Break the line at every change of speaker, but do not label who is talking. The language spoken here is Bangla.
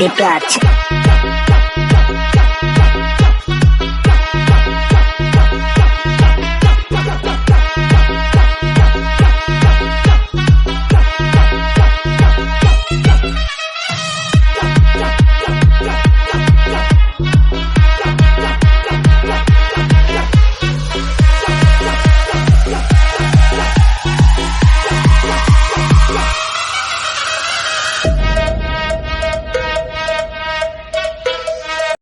de
prática.